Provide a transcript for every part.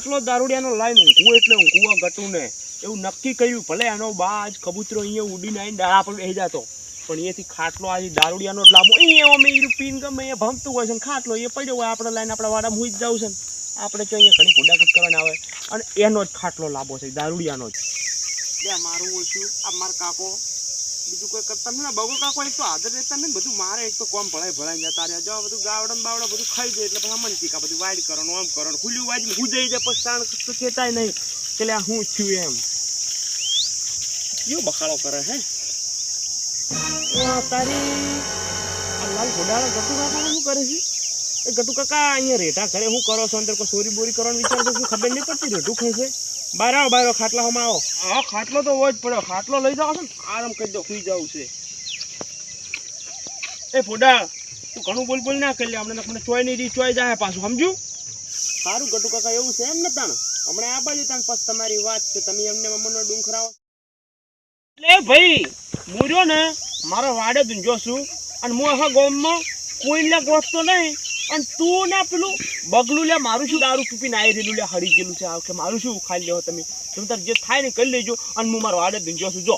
ખાટલો દારૂડિયાનો લાઈન ઊંઘું એટલે ઊંઘું ઘટું ને એવું નક્કી કર્યું, ભલે એનો બાજ કબૂતરો અહીંયા ઉડીને આવીને ડાળા પર બેસી જતો. પણ અહીંયાથી ખાટલો આજે દારૂડિયાનો જ લાભો એ અમે પીન ગમે એ ભમતું હોય છે ને ખાટલો, એ પડ્યો હોય આપણે લાઈન આપણા વાડા હુઈ જ જવું છે ને. આપણે તો અહીંયા ઘણી ફોડાકૂટ કરવાના આવે. અને એનો જ ખાટલો લાભો છે દારૂડિયાનો જ. મારું ઓછું. આ મારા કાકો. બીજું કોઈ કરતા નહીં. બગુ કાકો એક તો હાજર રહેતા નહીં બધું મારે એક તો કોમ ભળાય ભળાઈ જતા રહ્યા. જો બધું ગાવડમ બાવડા બધું ખાઈ જાય એટલે પછી અમન ટીકા બધું વાઈડ કરવાનું, આમ કરવાનું. ખુલ્લું વાજી હું જઈ જાય પછી તાણ તો કહેતાય નહીં. એટલે આ હું છું એમ. કયો બખાડો કરે હે? તારી લાલ ઘોડાળા ગટુ કાકા શું કરે છે? એ ગટુ કાકા અહીંયા રેટા કરે શું કરો છો? અંદર કોઈ ચોરી બોરી કરવાનો વિચાર તો ખબર નહીં પડતી રેટું ખાય છે? બહાર આવો બાર ખાટલા ખાટલામાં આવો. હા ખાટલો તો હોય જ પડ્યો ખાટલો લઈ જાઓ છો ને આરામ કરી દો સુઈ જવું છે. એ ફોડા તું ઘણું બોલ બોલ ના કરી લે હમણાં મને ચોય નહીં રી ચોય જાય પાછું સમજુ સારું ગટુ કાકા એવું છે એમ ને તાણ? હમણાં આ બાજુ તાણ પછી તમારી વાત છે તમે એમને મમ્મીનો ડુંખરાવો. એટલે ભાઈ હું જો ને મારો વાડે ધૂંજો છું અને હું આખા ગામમાં કોઈને ગોતતો નહીં. અને તું ને પેલું બગલું લે મારું શું દારૂ પીપીને આવી રહેલું લે હરી ગયેલું છે આ કે મારું શું ખાઈ લેવો તમે? તમે તાર જે થાય ને કરી લેજો અને હું મારો વાડે દુંજો છું જો.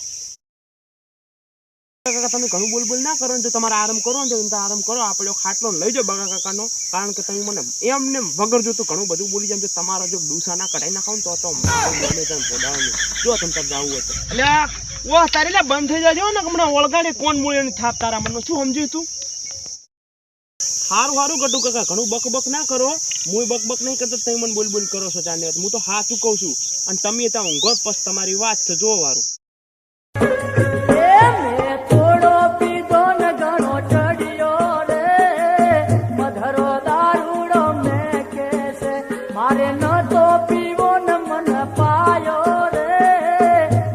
કાકા તમે ઘણું બોલ બોલ ના કરો ને જો તમારે આરામ કરો ને તો તમે આરામ કરો આપણે ખાટલો લઈ જાઓ બગા કાકાનો કારણ કે તમે મને એમને વગર જોતું ઘણું બધું બોલી જાય જો તમારા જો ડૂસા ના કઢાઈ નાખો ને તો તો ગમે તેમ પોડાવાનું. જો તમે તાર જાવું હતું એટલે ઓ તારે બંધ થઈ જાજો ને હમણાં ઓળગાડે કોણ મૂળે થાપ તારા મનમાં? શું સમજ્યું તું? સારું સારું ગટુ કાકા ઘણું બક બક ના કરો. હું બક બક નહીં કરતો તમે મને બોલ બોલ કરો છો ચાને હું તો હાથું કહું છું. અને તમે ત્યાં ઊંઘો બસ તમારી વાત છે જો વારું. મારે ન તો પીવો ને મન પાયો રે.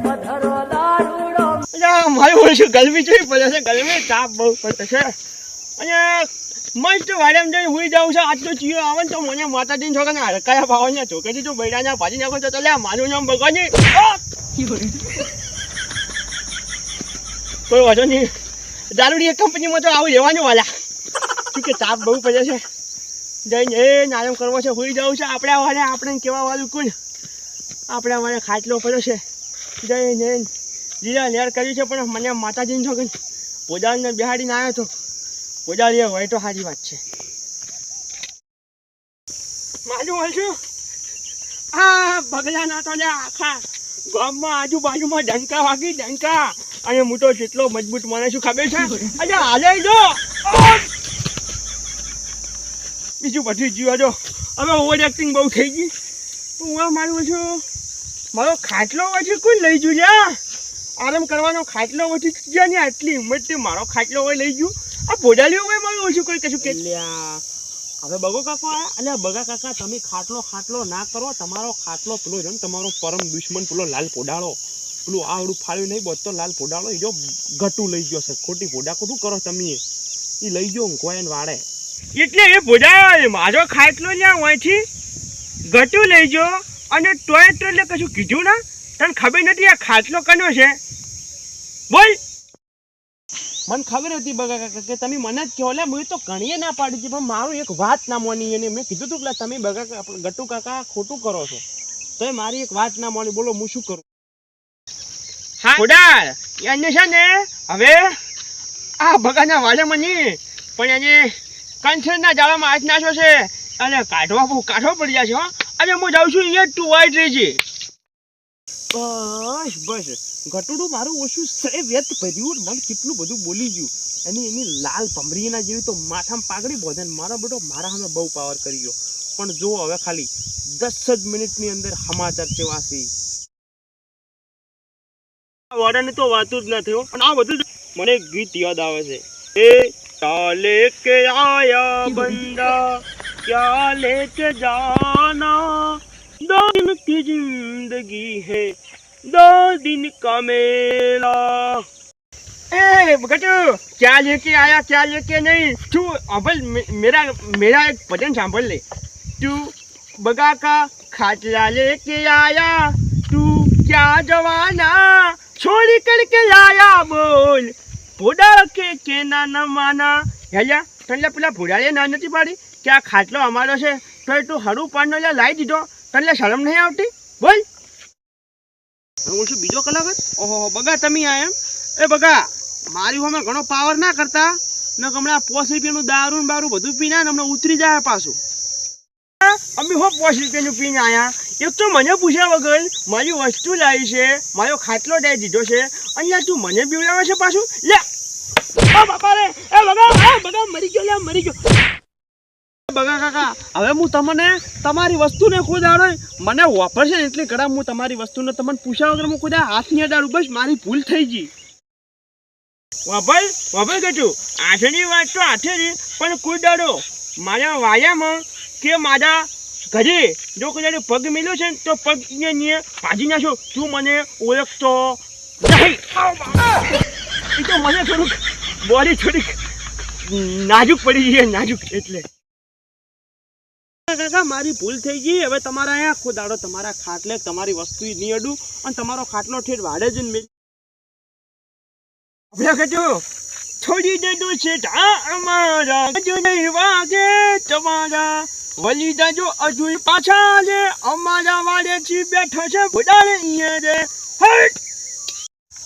મધરો દારૂડો અહીંયા મારી ઓછી ગરમી જોઈ પડે છે ગરમી તાપ બહુ પડે છે. અહીંયા મસ્ત વાડેમ જઈને હુઈ જાઉં છું. આજ તો જીઓ આવે ને તો મને માતાજીને છોકરાને હડકાયા ભાવ ને ચોકેથી જો બૈરાના ભાજી નાખો તો ચાલે માનું નામ ભગવાનજી. કોઈ વાંધો નહીં. દારૂડી એક કંપનીમાં તો આવું રહેવાનું વાલા. શું કે તાપ બહુ પડે છે? જઈને એ નારમ કરવો છે, હુઈ જવું છે. આપણે વાળે આપણે કેવા વાળું કોણ? આપણા વાળે ખાટલો પડ્યો છે. જઈને લીલા લેર કર્યું છે, પણ મને માતાજીને છોકરી પોદાળને બિહાડીને આવ્યો તો. પોદાળી હોય તો સારી વાત છે. માલું હોય છું આ બગલાના તો લે આખા ગામમાં આજુબાજુમાં ડંકા વાગી, ડંકા. અને હું તો જેટલો મજબૂત મને શું ખબર છે? અરે હાલે જો. બીજું બધું જીવા જો. હવે ઓવર એક્ટિંગ બહુ થઈ ગઈ. હું આ મારું છું. મારો ખાટલો પછી કોઈ લઈ જુ લ્યા આરામ કરવાનો ખાટલો વધી ગયા ને આટલી હિંમતથી મારો ખાટલો હોય લઈ ગયું. આ પોડાલીઓ હોય મારું ઓછું કોઈ કશું કે? હવે બગો કાકા અલ્યા બગા કાકા તમે ખાટલો ખાટલો ના કરો તમારો ખાટલો પેલો છે ને તમારો પરમ દુશ્મન પેલો લાલ પોડાળો. પેલું આવડું ફાળ્યું નહીં બધો લાલ પોડાળો એ જો ગટું લઈ ગયો છે. ખોટી પોડા ખોટું કરો તમે? એ લઈ ગયો ઊંઘવાય ને વાડે એટલે એ પોડા મારો ખાટલો ત્યાં હોયથી ઘટું લઈ ગયો અને ટોય તો એટલે કશું કીધું ના? તને ખબર નથી આ ખાટલો કનો છે? બોલ. મને ખબર હતી બગા કાકા કે તમે મને જ કહો લે મેં તો ઘણીએ ના પાડી હતી પણ મારું એક વાત ના માની અને મેં કીધું હતું કે તમે બગા કાકા- કાકા ખોટું કરો છો. તો એ મારી એક વાત ના માની બોલો હું શું કરું? હા? ખોડા એને છે ને હવે આ બગાના વાલે મની પણ એને કંઠેરના જાળામાં હાથ નાખ્યો છે. અને કાઢવા બહુ કાઢવો પડી જાય છે હો. અને હું જાઉં છું અહીંયા ટુ વાઇટ રહેજે. બસ બસ. ઘટડું મારું ઓછું સે વ્યત ભર્યું મને કેટલું બધું બોલી ગયું. એની એની લાલ ભમરીના જેવી તો માથામાં પાઘડી બોધે મારો બેટો મારા સામે બહુ પાવર કરી ગયો. પણ જો હવે ખાલી દસ જ મિનિટની અંદર સમાચાર ચેવાસી વાડાને તો વાતું જ ના થયો પણ આ બધું મને એક ગીત યાદ આવે છે. એ ચાલે કે આયા બંદા? ક્યા લેકે જાના? दो दिन की जिंदगी है दो दिन का मेला ए बकटू क्या लेके आया क्या लेके नहीं तू अबल मे- मेरा मेरा एक भजन सांभल ले तू बगा का खाटला लेके आया तू क्या जवाना छोड़ी करके लाया बोल પોડા કે કે ના ના માના હેલ્યા તને પેલા ભોડાએ ના નથી પાડી કે આ ખાટલો અમારો છે તો એ તું હરું પાડનો લે લાવી દીધો તને શરમ નહીં આવતી? બોલ. હું શું બીજો કલાકાર ઓહો બગા તમે આ એમ? એ બગા, મારી હોમે ઘણો પાવર ના કરતા. ને હમણાં પોસ રૂપિયાનું દારૂ બારું બધું પીને હમણાં ઉતરી જાય પાછું. અમે હો પોસ રૂપિયાનું પીને આયા? એક તો મને પૂછ્યા વગર મારી વસ્તુ લાવી છે, મારો ખાટલો દઈ દીધો છે. અહીંયા તું મને બીવડાવે છે પાછું? લે. બાપા રે એ બગા બગા, મરી ગયો, લે, મરી ગયો. બગા કાકા, હવે હું તમને તમારી વસ્તુને ખુદ આડો મને વાપરશે ને એટલે ઘણા હું તમારી વસ્તુને તમને પૂછ્યા વગર હું ખુદા હાથની અડાડું, બસ મારી ભૂલ થઈ ગઈ. વાપર વાપર કહેતું આઠની વાત તો આઠે પણ કોઈ દાડો મારા વાયામાં કે મારા ઘરે જો કદાચ પગ મેલ્યો છે ને તો પગ ભાજી નાખો. તું મને ઓળખતો નહીં. તો મને થોડુંક બોડી થોડીક નાજુક પડી ગઈ નાજુક એટલે. કાકા મારી ભૂલ થઈ ગઈ, હવે તમારા અહીંયા આખો દાડો તમારા ખાટલે તમારી વસ્તુ નહીં અડું અને તમારો ખાટલો ઠેઠ વાડે જ મેં છોડી દેજો છે અમારા જો વાગે, તમારા વલી જાજો હજુ પાછા લે, અમારા વાડે થી બેઠા છે બુડાને અહીંયા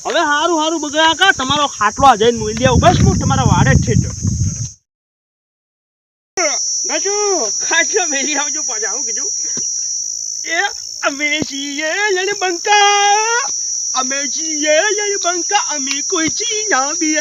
હવે હારું હારું બગા કા, તમારો ખાટલો જઈને લેવું બસ હું તમારા વાડે ઠેઠ. મેલી આવજો પાછા હું કીધું. એ અમે છીએ લડ બંકા અમે છીએ લડ બંકા અમે કોઈ ચી ના બી